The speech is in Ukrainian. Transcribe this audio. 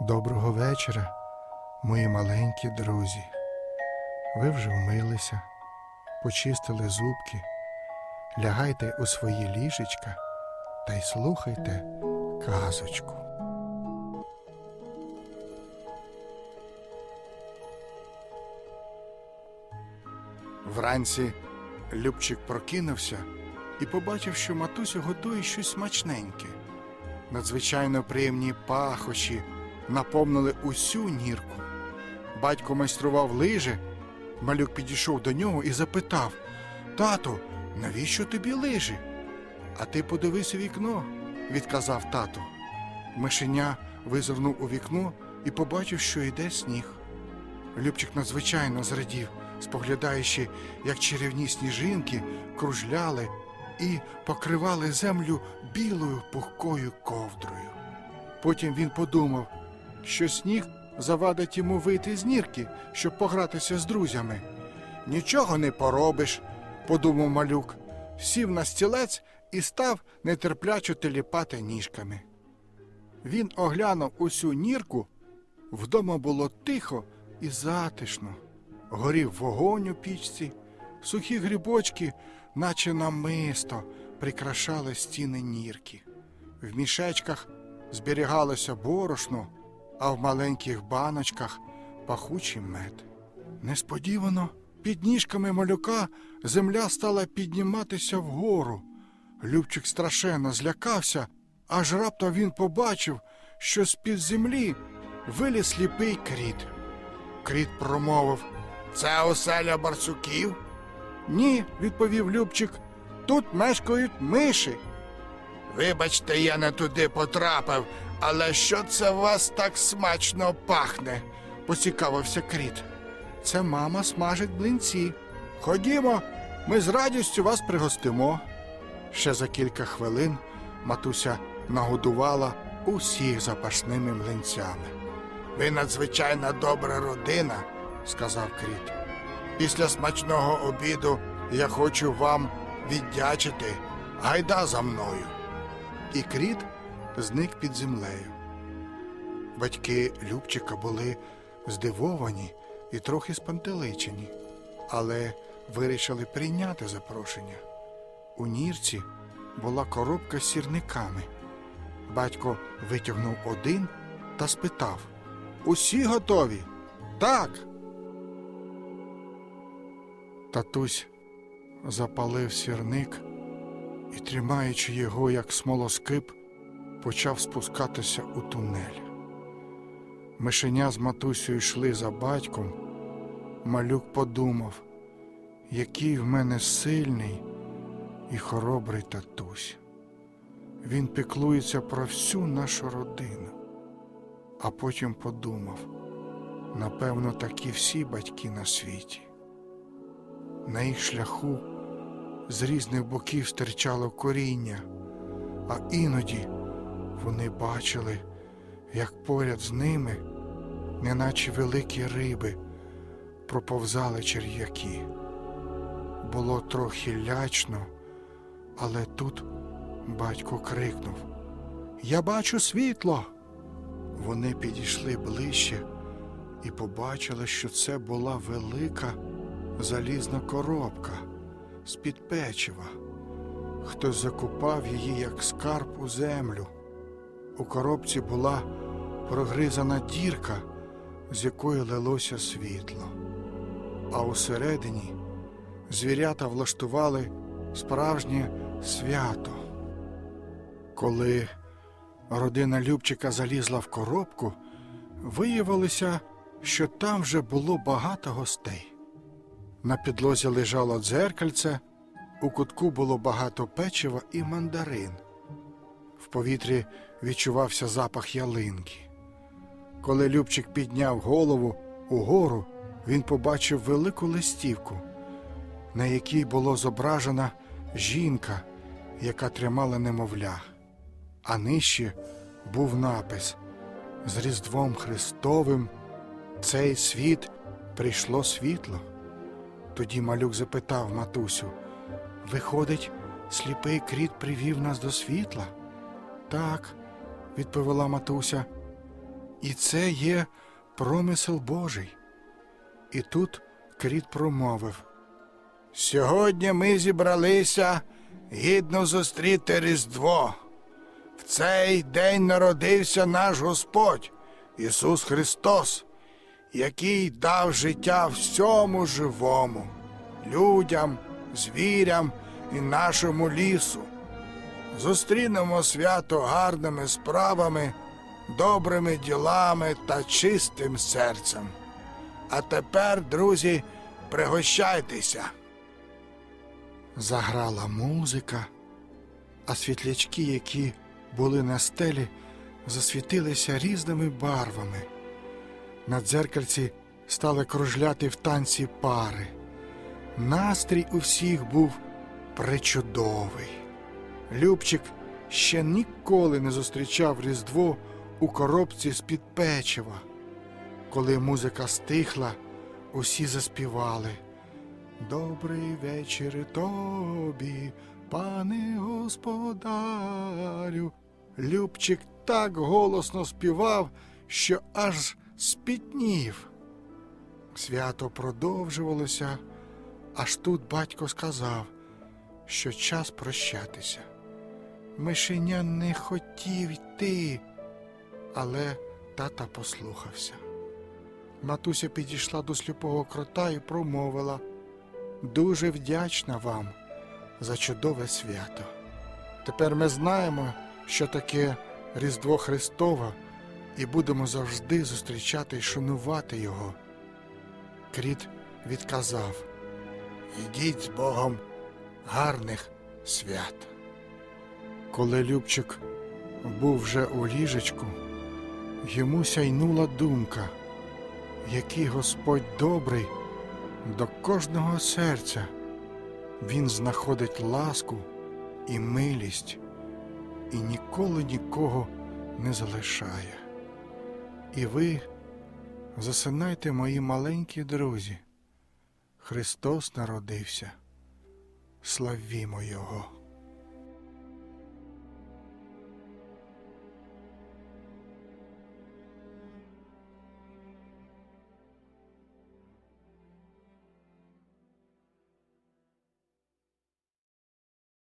Доброго вечора, мої маленькі друзі. Ви вже вмилися, почистили зубки, лягайте у свої ліжечка та й слухайте казочку. Вранці Любчик прокинувся і побачив, що матуся готує щось смачненьке. Надзвичайно приємні пахощі наповнили усю нірку. Батько майстрував лижи. Малюк підійшов до нього і запитав Тату, навіщо тобі лижі? А ти подивись у вікно, відказав тато. Мишеня визирнув у вікно і побачив, що йде сніг. Любчик надзвичайно зрадів, споглядаючи, як чарівні сніжинки кружляли і покривали землю білою пухкою ковдрою. Потім він подумав, що сніг завадить йому вийти з нірки, щоб погратися з друзями. Нічого не поробиш, подумав малюк, сів на стілець і став нетерпляче теліпати ніжками. Він оглянув усю нірку. Вдома було тихо і затишно. Горів вогонь у пічці, сухі грибочки, наче намисто, прикрашали стіни нірки. В мішечках зберігалося борошно, а в маленьких баночках пахучий мед. Несподівано під ніжками малюка земля стала підніматися вгору. Любчик страшенно злякався, аж раптом він побачив, що з-під землі виліз сліпий кріт. Кріт промовив Це оселя барсуків? Ні, відповів Любчик. Тут мешкають миші. Вибачте, я не туди потрапив, але що це вас так смачно пахне? поцікавився кріт. Це мама смажить блинці. Ходімо, ми з радістю вас пригостимо. Ще за кілька хвилин матуся нагодувала усіх запашними млинцями. Ви надзвичайно добра родина, сказав кріт. Після смачного обіду я хочу вам віддячити. Гайда за мною. І кріт зник під землею. Батьки Любчика були здивовані і трохи спантеличені, але вирішили прийняти запрошення. У нірці була коробка з сірниками. Батько витягнув один та спитав: Усі готові? Так. Татусь запалив сірник і, тримаючи його як смолоскип, почав спускатися у тунель. Мишеня з матусею йшли за батьком. Малюк подумав, який в мене сильний і хоробрий татусь. Він піклується про всю нашу родину. А потім подумав, напевно, такі всі батьки на світі. На їх шляху з різних боків стирчало коріння, а іноді вони бачили, як поряд з ними, неначе великі риби, проповзали черв'яки. Було трохи лячно, але тут батько крикнув Я бачу світло. Вони підійшли ближче і побачили, що це була велика залізна коробка з-під печива. Хтось закопав її як скарб у землю. У коробці була прогризана дірка, з якої лилося світло. А усередині звірята влаштували справжнє свято. Коли родина Любчика залізла в коробку, виявилося, що там вже було багато гостей. На підлозі лежало дзеркальце, у кутку було багато печива і мандарин. В повітрі відчувався запах ялинки. Коли Любчик підняв голову угору, він побачив велику листівку, на якій було зображена жінка, яка тримала немовля, а нижче був напис з Різдвом Христовим цей світ прийшло світло. Тоді малюк запитав матусю Виходить, сліпий кріт привів нас до світла? Так, відповіла матуся. І це є промисел Божий. І тут кріт промовив. Сьогодні ми зібралися гідно зустріти Різдво. В цей день народився наш Господь Ісус Христос, який дав життя всьому живому, людям, звірям і нашому лісу. Зустрінемо свято гарними справами, добрими ділами та чистим серцем. А тепер, друзі, пригощайтеся. Заграла музика, а світлячки, які були на стелі, засвітилися різними барвами. На дзеркальці стали кружляти в танці пари. Настрій у всіх був причудовий. Любчик ще ніколи не зустрічав Різдво у коробці з-під печива. Коли музика стихла, усі заспівали. Добрий вечір тобі, пане господарю. Любчик так голосно співав, що аж спітнів. Свято продовжувалося, аж тут батько сказав, що час прощатися. Мишеня не хотів йти, але тата послухався. Матуся підійшла до сліпого крота і промовила дуже вдячна вам за чудове свято. Тепер ми знаємо, що таке Різдво Христове, і будемо завжди зустрічати і шанувати його. Кріт відказав Ідіть з Богом гарних свят. Коли Любчик був вже у ліжечку, йому сяйнула думка, який Господь добрий до кожного серця. Він знаходить ласку і милість і ніколи нікого не залишає. І ви засинайте, мої маленькі друзі. Христос народився. Славімо Його!